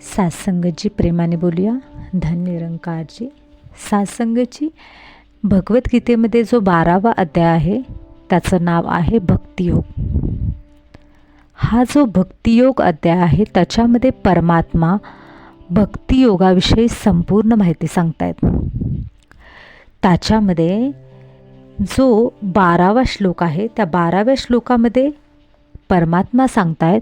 सासंगजी प्रेमाने बोलूया. धन्यरंकारजी. निरंकारजी भगवद्गीतेमध्ये जो बारावा अध्याय आहे त्याचं नाव आहे भक्तियोग. हा जो भक्तियोग अध्याय आहे त्याच्यामध्ये परमात्मा भक्तियोगाविषयी संपूर्ण माहिती सांगतायत त्याच्यामध्ये जो बारावा श्लोक आहे त्या बाराव्या श्लोकामध्ये परमात्मा सांगतायत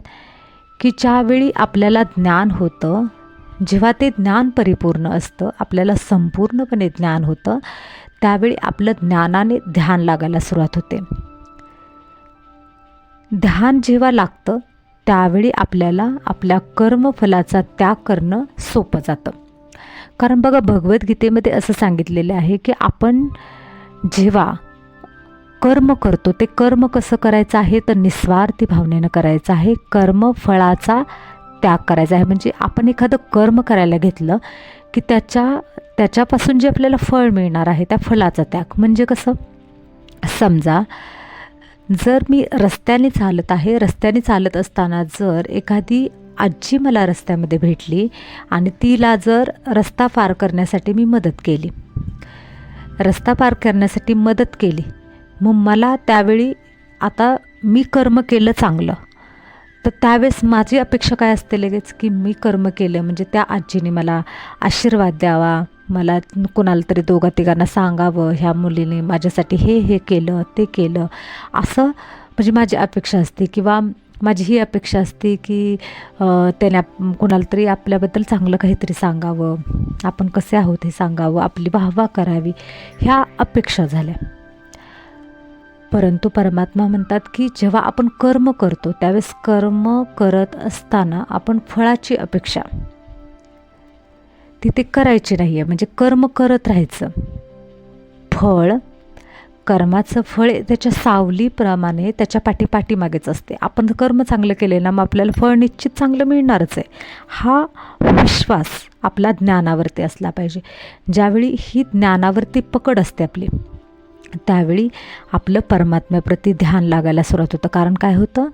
की ज्यावेळी आपल्याला ज्ञान होतं जेव्हा ते ज्ञान परिपूर्ण असतं आपल्याला संपूर्णपणे ज्ञान होतं त्यावेळी आपलं ज्ञानाने ध्यान लागायला सुरुवात होते. ध्यान जेव्हा लागतं त्यावेळी आपल्याला आपल्या कर्मफलाचा त्याग करणं सोपं जातं. कारण बघा भगवद्गीतेमध्ये असं सांगितलेलं आहे की आपण जेव्हा कर्म करतो. ते कर्म कसं करायचं आहे? तर निस्वार्थी भावनेनं करायचं आहे. कर्मफळाचा त्याग करायचा आहे. म्हणजे आपण एखादं कर्म करायला घेतलं की त्याच्या त्याच्यापासून जे आपल्याला फळ मिळणार आहे त्या फळाचा त्याग. म्हणजे कसं? समजा जर मी रस्त्याने चालत आहे रस्त्याने चालत असताना जर एखादी आजी मला रस्त्यामध्ये भेटली आणि तिला जर रस्ता पार करण्यासाठी मी मदत केली. रस्ता पार करण्यासाठी मदत केली. मग मला त्यावेळी आता मी कर्म केलं चांगलं. तर त्यावेळेस माझी अपेक्षा काय असते लगेच? की मी कर्म केलं म्हणजे त्या आजीने मला आशीर्वाद द्यावा मला कोणाला तरी दोघा तिघांना सांगावं ह्या मुलीने माझ्यासाठी हे हे केलं ते केलं. असं म्हणजे माझी अपेक्षा असते किंवा माझी ही अपेक्षा असते की त्याने कोणाला तरी आपल्याबद्दल चांगलं काहीतरी सांगावं. आपण कसे आहोत हे सांगावं आपली वाहवा करावी ह्या अपेक्षा झाल्या. परंतु परमात्मा म्हणतात की जेव्हा आपण कर्म करतो त्यावेळेस कर्म करत असताना आपण फळाची अपेक्षा. तिथे करायची नाही आहे म्हणजे कर्म करत राहायचं. फळ कर्माचं फळ त्याच्या सावलीप्रमाणे त्याच्या पाठी मागेच असते. आपण कर्म चांगलं केले ना मग आपल्याला फळ निश्चित चांगलं मिळणारच आहे. हा विश्वास आपला ज्ञानावरती असला पाहिजे. ज्यावेळी ही ज्ञानावरती पकड असते आपली त्यावेळी आपलं परमात्म्याप्रती ध्यान लागायला सुरुवात होतं. कारण काय होतं?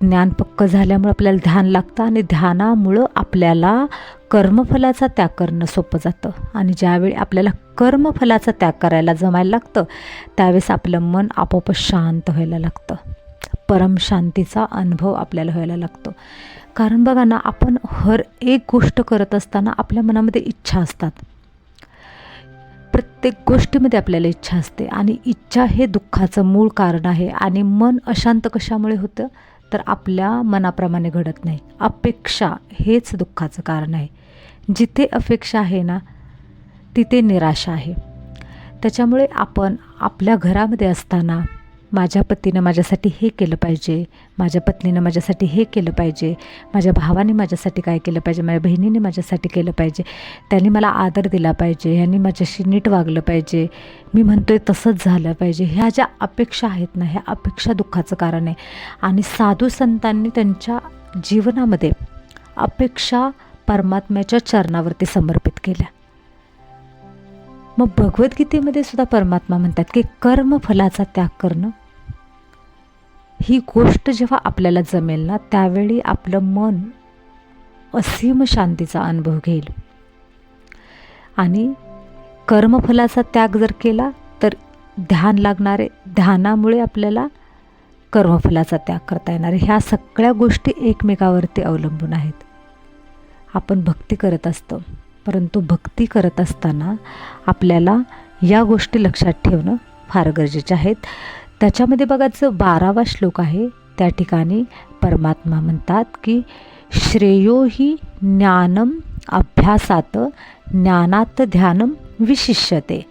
ज्ञान पक्क झाल्यामुळं आपल्याला ध्यान लागतं आणि ध्यानामुळं आपल्याला कर्मफलाचा त्याग करणं सोपं जातं. आणि ज्यावेळी आपल्याला कर्मफलाचा त्याग करायला जमायला लागतं त्यावेळेस आपलं मन आपोआप शांत व्हायला लागतं. परमशांतीचा अनुभव आपल्याला व्हायला लागतो. कारण बघा ना आपण हर एक गोष्ट करत असताना आपल्या मनामध्ये इच्छा असतात. प्रत्येक गोष्टीमध्ये आपल्याला इच्छा असते आणि इच्छा हे दुःखाचं मूळ कारण आहे आणि मन अशांत कशामुळे होतं? तर आपल्या मनाप्रमाणे घडत नाही. अपेक्षा हेच दुःखाचं कारण आहे. जिथे अपेक्षा आहे ना तिथे निराशा आहे. त्याच्यामुळे आपण आपल्या घरामध्ये असताना माझ्या पतीनं माझ्यासाठी हे केलं पाहिजे. माझ्या पत्नीनं माझ्यासाठी हे केलं पाहिजे. माझ्या भावाने माझ्यासाठी काय केलं पाहिजे? माझ्या बहिणीने माझ्यासाठी केलं पाहिजे. त्यांनी मला आदर दिला पाहिजे. ह्यांनी माझ्याशी नीट वागलं पाहिजे. मी म्हणतो आहे तसंच झालं पाहिजे. ह्या ज्या अपेक्षा आहेत ना ह्या अपेक्षा दुःखाचं कारण आहे. आणि साधू संतांनी त्यांच्या जीवनामध्ये अपेक्षा परमात्म्याच्या चरणावरती समर्पित केल्या. मग भगवद्गीतेमध्ये सुद्धा परमात्मा म्हणतात की कर्मफलाचा त्याग करणं. ही गोष्ट जेव्हा आपल्याला जमेल ना त्यावेळी आपलं मन असीम शांतीचा अनुभव घेईल. आणि कर्मफलाचा त्याग जर केला तर ध्यान लागणारे ध्यानामुळे आपल्याला कर्मफलाचा त्याग करता येणार. ह्या सगळ्या गोष्टी एकमेकावरती अवलंबून आहेत. आपण भक्ती करत असतो. परंतु भक्ती करत असताना आपल्याला या गोष्टी लक्षात ठेवणं फार गरजेचे आहेत. त्याच्यामध्ये बघा जो बारावा श्लोक आहे त्या ठिकाणी परमात्मा म्हणतात की श्रेयो ही ज्ञानम अभ्यासात ज्ञानात ध्यानम विशिष्यते.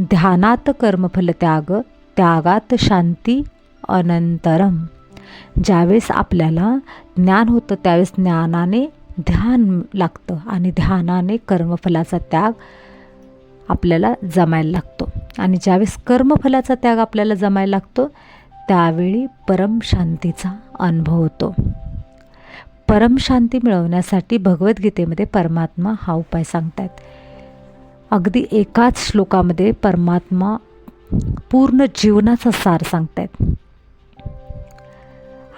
ध्यानात कर्मफल त्याग त्यागात शांती अनंतरम. ज्यावेळेस आपल्याला ज्ञान होतं त्यावेळेस ज्ञानाने ध्यान लागतं आणि ध्यानाने कर्मफलाचा त्याग आपल्याला जमायला लागतो. आणि ज्यावेळेस कर्मफलाचा त्याग आपल्याला जमायला लागतो त्यावेळी परमशांतीचा अनुभव होतो. परमशांती मिळवण्यासाठी भगवद्गीतेमध्ये परमात्मा हा उपाय सांगतायत. अगदी एकाच श्लोकामध्ये परमात्मा पूर्ण जीवनाचा सार सांगतायत.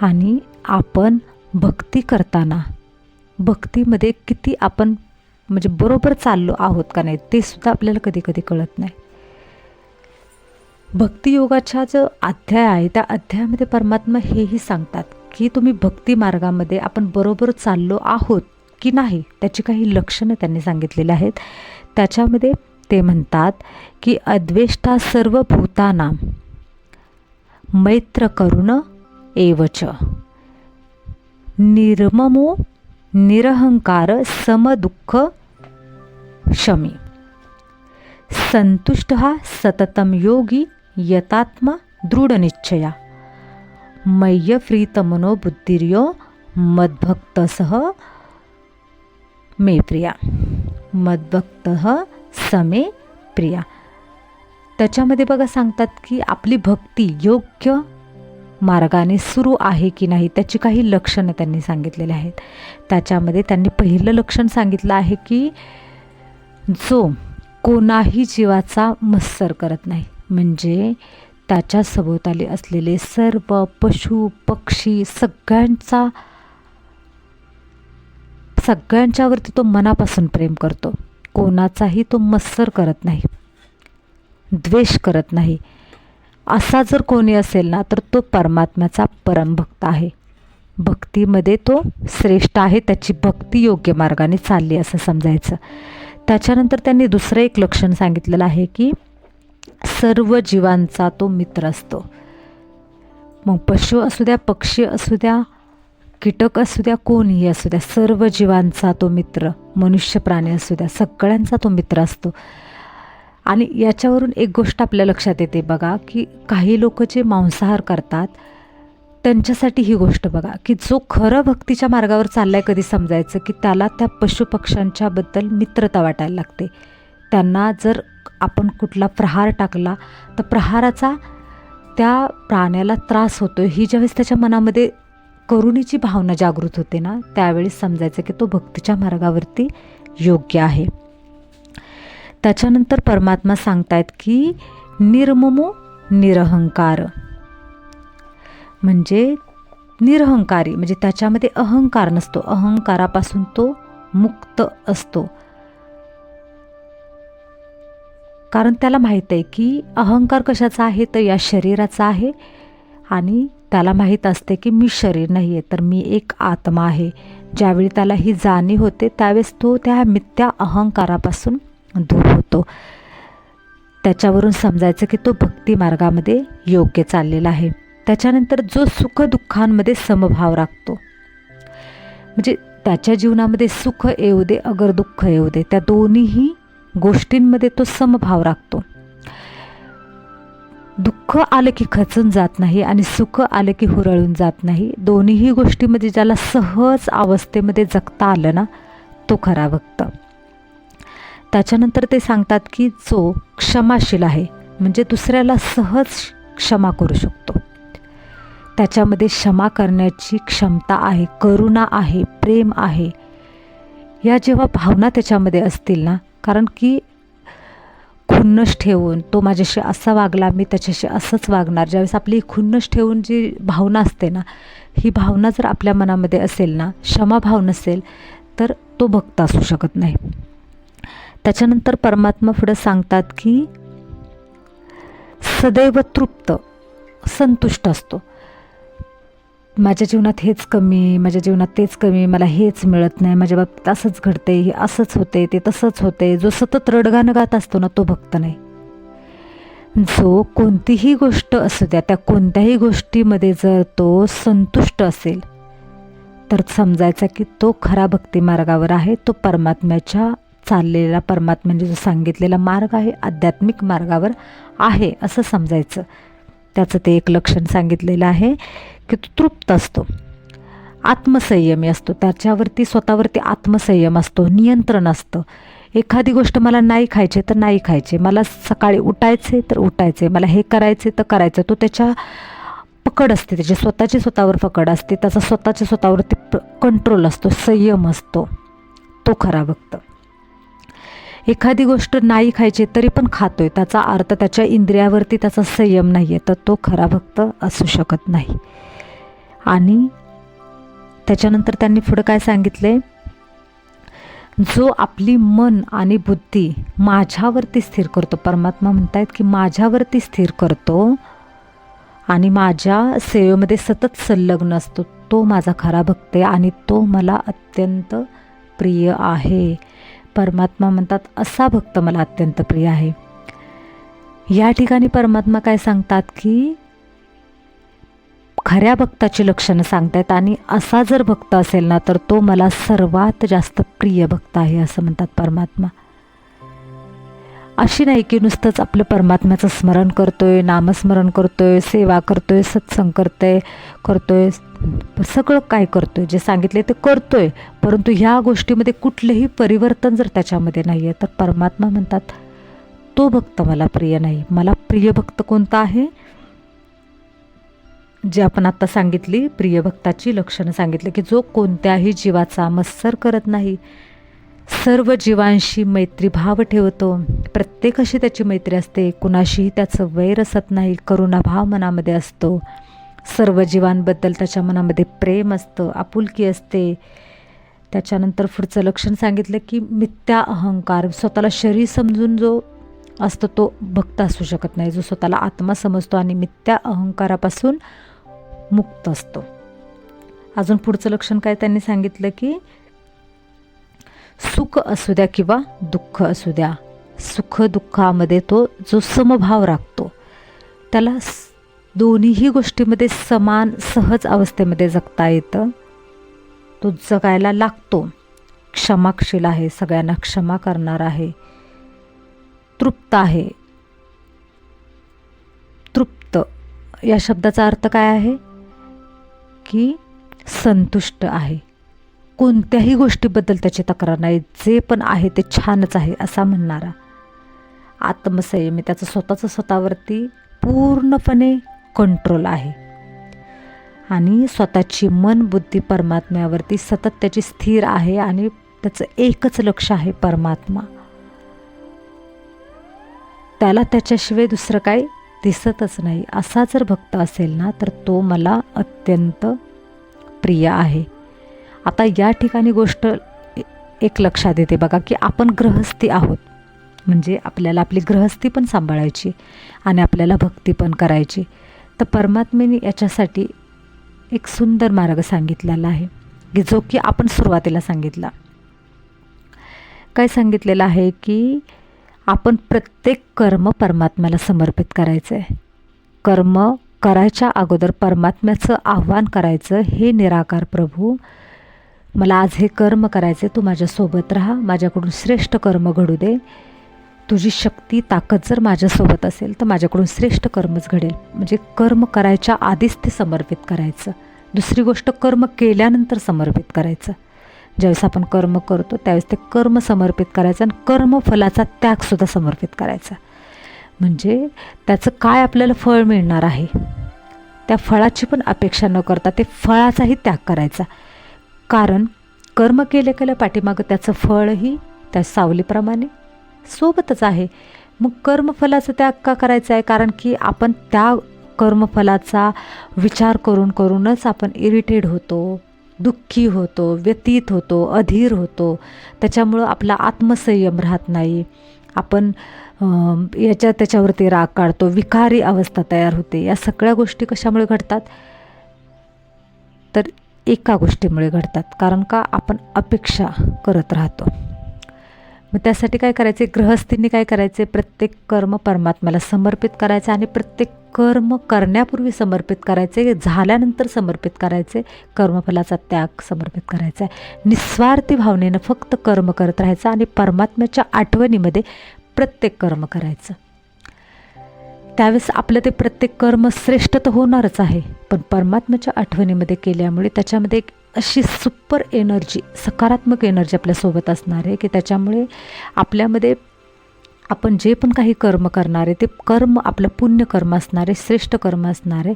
आणि आपण भक्ती करताना भक्तीमध्ये किती आपण म्हणजे बरोबर चाललो आहोत का नाही ते सुद्धा आपल्याला कधी कधी कळत नाही. भक्तियोगाचा जो अध्याय आहे त्या अध्यायामध्ये परमात्मा हेही सांगतात की तुम्ही भक्ती मार्गामध्ये आपण बरोबर चाललो आहोत की नाही त्याची काही लक्षणं त्यांनी सांगितलेली आहेत. त्याच्यामध्ये ते म्हणतात की अद्वेष्टा सर्व भूताना मैत्र करुण एवच. निर्ममो निरहंकार समदुःख शमी। संतुष्ट सततम योगी यतात्मा दृढनिश्चया मय्यफ्रीतमनो बुद्धिर्यो मद्भक्तसह मे प्रिया मद्भक्त समे प्रिया। त्याच्यामध्ये बघा सांगतात की आपली भक्ती योग्य मार्गाने सुरू आहे की नाही त्याची काही लक्षणं त्यांनी सांगितलेली आहेत. त्याच्यामध्ये त्यांनी पहिलं लक्षण सांगितलं आहे की जो कोणाही जीवाचा मत्सर करत नाही म्हणजे त्याच्या सभोवताली असलेले सर्व पशु पक्षी सगळ्यांचा सगळ्यांच्यावरती तो मनापासून प्रेम करतो. कोणाचाही तो मत्सर करत नाही द्वेष करत नाही. असा जर कोणी असेल ना तर तो परमात्म्याचा परमभक्त आहे. भक्तीमध्ये तो श्रेष्ठ आहे त्याची भक्ती योग्य मार्गाने चालली असं समजायचं. त्याच्यानंतर त्यांनी दुसरं एक लक्षण सांगितलेलं आहे की सर्व जीवांचा तो मित्र असतो. मग पशु असू द्या पक्षी असू द्या कीटक असू द्या कोणीही असू द्या सर्व जीवांचा तो मित्र मनुष्य प्राणी असू द्या सगळ्यांचा तो मित्र असतो. आणि याच्यावरून एक गोष्ट आपल्या लक्षात येते बघा की काही लोक जे मांसाहार करतात त्यांच्यासाठी ही गोष्ट बघा की जो खरं भक्तीच्या मार्गावर चाललाय कधी समजायचं की त्याला त्या पशुपक्ष्यांच्याबद्दल मित्रता वाटायला लागते. त्यांना जर आपण कुठला प्रहार टाकला तर प्रहाराचा त्या प्राण्याला त्रास होतो ही ज्यावेळेस त्याच्या मनामध्ये करुणीची भावना जागृत होते ना त्यावेळेस समजायचं की तो भक्तीच्या मार्गावरती योग्य आहे. त्याच्यानंतर परमात्मा सांगतायत की निर्ममो निरहंकार. म्हणजे निरहंकारी म्हणजे त्याच्यामध्ये अहंकार नसतो. अहंकारापासून तो मुक्त असतो. कारण त्याला माहीत आहे की अहंकार कशाचा आहे? तर या शरीराचा आहे. आणि त्याला माहीत असते की मी शरीर नाही आहे तर मी एक आत्मा आहे. ज्यावेळी त्याला ही जाणीव होते त्यावेळेस तो त्या मिथ्या अहंकारापासून दूर होतो. त्याच्यावरून समजायचं की तो भक्ती मार्गामध्ये योग्य चाललेला आहे. त्याच्यानंतर जो सुखदुःखांमध्ये समभाव राखतो. म्हणजे त्याच्या जीवनामध्ये सुख येऊ दे अगर दुःख येऊ दे त्या दोन्हीही गोष्टींमध्ये तो समभाव राखतो. दुःख आलं की खचून जात नाही आणि सुख आलं की हुरळून जात नाही. दोन्हीही गोष्टीमध्ये ज्याला सहज अवस्थेमध्ये जगता आलं ना तो खरा भक्त. त्याच्यानंतर ते सांगतात की जो क्षमाशील आहे म्हणजे दुसऱ्याला सहज क्षमा करू शकतो. त्याच्यामध्ये क्षमा करण्याची क्षमता आहे करुणा आहे प्रेम आहे. या जेव्हा भावना त्याच्यामध्ये असतील ना कारण की खुन्नस ठेवून तो माझ्याशी असा वागला मी त्याच्याशी असंच वागणार. ज्यावेळेस आपली खुन्नस ठेवून जी भावना असते ना ही भावना जर आपल्या मनामध्ये असेल ना क्षमाभाव नसेल तर तो भक्त असू शकत नाही. त्याच्यानंतर परमात्मा पुढं सांगतात की सदैव तृप्त संतुष्ट असतो. माझ्या जीवनात हेच कमी माझ्या जीवनात तेच कमी मला हेच मिळत नाही माझ्या बाबतीत असंच घडते हे असंच होते ते तसंच होते जो सतत रडगाणं गात असतो ना तो भक्त नाही. जो कोणतीही गोष्ट असू द्या त्या कोणत्याही गोष्टीमध्ये जर तो संतुष्ट असेल तर समजायचा की तो खरा भक्ती मार्गावर आहे तो परमात्म्याच्या चाललेला परमात्म्याने म्हणजे जो सांगितलेला मार्ग आहे आध्यात्मिक मार्गावर आहे असं समजायचं. त्याचं ते एक लक्षण सांगितलेलं आहे की तो तृप्त असतो. आत्मसंयमी असतो. त्याच्यावरती स्वतःवरती आत्मसंयम असतो. नियंत्रण असतं. एखादी गोष्ट मला नाही खायची तर नाही खायचे. मला सकाळी उठायचे तर उठायचे. मला हे करायचे तर करायचं. तो त्याच्या पकड असते. त्याची स्वतःची स्वतःवर पकड असते. त्याचा स्वतःच्या स्वतःवरती कंट्रोल असतो. संयम असतो. तो खरा भक्त. एखादी गोष्ट नाही खायची तरी पण खातोय. त्याचा अर्थ त्याच्या इंद्रियावरती त्याचा संयम नाही आहे तर तो खरा भक्त असू शकत नाही. आणि त्याच्यानंतर त्यांनी पुढं काय सांगितले जो आपली मन आणि बुद्धी माझ्यावरती स्थिर करतो परमात्मा म्हणतायत की माझ्यावरती स्थिर करतो आणि माझ्या सेवेमध्ये सतत संलग्न असतो तो माझा खरा भक्त आहे आणि तो मला अत्यंत प्रिय आहे. परमात्मा म्हणतात असा भक्त मला अत्यंत प्रिय आहे. या ठिकाणी परमात्मा काय सांगतात की खऱ्या भक्ताची लक्षणं सांगतायत आणि असा जर भक्त असेल ना तर तो मला सर्वात जास्त प्रिय भक्त आहे असं म्हणतात परमात्मा. अशी नाही की नुसतंच आपलं परमात्म्याचं स्मरण करतोय नामस्मरण करतोय सेवा करतोय सत्संग करतोय करतोय सगळं काय करतोय? जे सांगितले ते करतोय. परंतु ह्या गोष्टीमध्ये कुठलेही परिवर्तन जर त्याच्यामध्ये नाही आहे तर परमात्मा म्हणतात तो भक्त मला प्रिय नाही. मला प्रिय भक्त कोणता आहे? जे आपण आत्ता सांगितली प्रिय भक्ताची लक्षणं सांगितली की जो कोणत्याही जीवाचा मत्सर करत नाही. सर्व जीवांशी मैत्रीभाव ठेवतो. प्रत्येकाशी त्याची मैत्री असते. कुणाशीही त्याचं वैर असत नाही. करुणाभाव मनामध्ये असतो. सर्व जीवांबद्दल त्याच्या मनामध्ये प्रेम असतं आपुलकी असते. त्याच्यानंतर पुढचं लक्षण सांगितलं की मिथ्या अहंकार स्वतःला शरीर समजून जो असतो तो भक्त असू शकत नाही. जो स्वतःला आत्मा समजतो आणि मिथ्या अहंकारापासून मुक्त असतो. अजून पुढचं लक्षण काय त्यांनी सांगितलं की सुख असू द्या किंवा दुःख असू द्या सुख दुःखामध्ये तो जो समभाव राखतो त्याला दोन्हीही गोष्टीमध्ये समान सहज अवस्थेमध्ये जगता येतं. तो जगायला लागतो. क्षमाशील आहे सगळ्यांना क्षमा करणार आहे. तृप्त आहे. तृप्त. या शब्दाचा अर्थ काय आहे? की संतुष्ट आहे. कोणत्याही गोष्टीबद्दल त्याची तक्रार नाही. जे पण आहे ते छानच आहे असा म्हणणारा. आत्मसंयमी त्याचं स्वतःचं स्वतःवरती पूर्णपणे कंट्रोल आहे. आणि स्वतःची मन बुद्धी परमात्म्यावरती सतत त्याची स्थिर आहे आणि त्याचं एकच लक्ष आहे परमात्मा. त्याला त्याच्याशिवाय दुसरं काही दिसतच नाही. असा जर भक्त असेल ना तर तो मला अत्यंत प्रिय आहे. आता या ठिकाणी गोष्ट एक लक्षात येते बघा की आपण गृहस्थी आहोत. म्हणजे आपल्याला आपली गृहस्थी पण सांभाळायची आणि आपल्याला भक्ती पण करायची. तर परमात्मेने याच्यासाठी एक सुंदर मार्ग सांगितलेला आहे की जो की आपण सुरुवातीला सांगितला. काय सांगितलेलं आहे की आपण प्रत्येक कर्म परमात्म्याला समर्पित करायचं आहे कर्म करायच्या अगोदर परमात्म्याचं आव्हान करायचं हे निराकार प्रभू मला आज हे कर्म करायचे तू माझ्यासोबत राहा माझ्याकडून श्रेष्ठ कर्म घडू दे तुझी शक्ती ताकद जर माझ्यासोबत असेल तर माझ्याकडून श्रेष्ठ कर्मच घडेल. म्हणजे कर्म करायच्या आधीच ते समर्पित करायचं. दुसरी गोष्ट कर्म केल्यानंतर समर्पित करायचं. ज्यावेळेस आपण कर्म करतो त्यावेळेस ते कर्म समर्पित करायचं आणि कर्मफलाचा त्यागसुद्धा समर्पित करायचा. म्हणजे त्याचं काय आपल्याला फळ मिळणार आहे? त्या फळाची पण अपेक्षा न करता ते फळाचाही त्याग करायचा. कारण कर्म केले केल्या पाठीमागं त्याचं फळही त्या सावलीप्रमाणे सोबतच आहे. मग कर्मफलाचं त्याग का करायचं आहे? कारण की आपण त्या कर्मफलाचा विचार करून करूनच आपण इरिटेड होतो दुःखी होतो व्यतीत होतो अधीर होतो. त्याच्यामुळं आपला आत्मसंयम राहत नाही. आपण याच्या त्याच्यावरती राग काढतो विकारी अवस्था तयार होते. या सगळ्या गोष्टी कशामुळे घडतात? तर एका गोष्टीमुळे घडतात. कारण का? आपण अपेक्षा करत राहतो. मग त्यासाठी काय करायचे? ग्रहस्थींनी काय करायचे? प्रत्येक कर्म परमात्म्याला समर्पित करायचं आणि प्रत्येक कर्म करण्यापूर्वी समर्पित करायचे. झाल्यानंतर समर्पित करायचे. कर्मफलाचा त्याग समर्पित करायचा. आहे निस्वार्थी भावनेनं फक्त कर्म करत राहायचं आणि परमात्म्याच्या आठवणीमध्ये प्रत्येक कर्म करायचं. त्यावेळेस आपलं ते प्रत्येक कर्म श्रेष्ठ तर होणारच आहे. पण परमात्म्याच्या आठवणीमध्ये केल्यामुळे त्याच्यामध्ये एक अशी सुपर एनर्जी सकारात्मक एनर्जी आपल्यासोबत असणार आहे की त्याच्यामुळे आपल्यामध्ये आपण जे पण काही कर्म करणार आहे ते कर्म आपलं पुण्य कर्म असणार आहे श्रेष्ठ कर्म असणार आहे.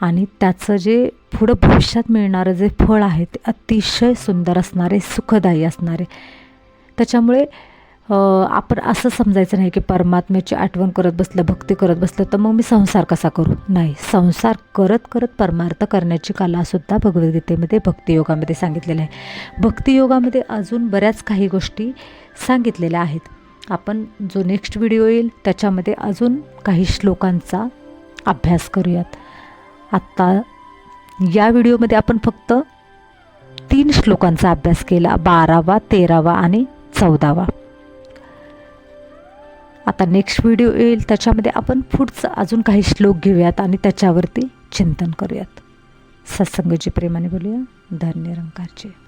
आणि त्याचं जे पुढं भविष्यात मिळणारं जे फळ आहे ते अतिशय सुंदर असणार आहे सुखदायी असणार आहे. त्याच्यामुळे आपण असं समजायचं नाही की परमात्म्याची आठवण करत बसलं भक्ती करत बसलं तर मग मी संसार कसा करू? नाही. संसार करत करत परमार्थ करण्याची कलासुद्धा भगवद्गीतेमध्ये भक्तियोगामध्ये सांगितलेलं आहे. भक्तियोगामध्ये अजून बऱ्याच काही गोष्टी सांगितलेल्या आहेत. आपण जो नेक्स्ट व्हिडिओ येईल त्याच्यामध्ये अजून काही श्लोकांचा अभ्यास करूयात. आत्ता या व्हिडिओमध्ये आपण फक्त तीन श्लोकांचा अभ्यास केला. बारावा तेरावा आणि चौदावा. आता नेक्स्ट व्हिडिओ येईल त्याच्यामध्ये आपण पुढचं अजून काही श्लोक घेऊयात आणि त्याच्यावरती चिंतन करूयात. सत्संगजी प्रेमाने बोलूया धन्य रंगाचे.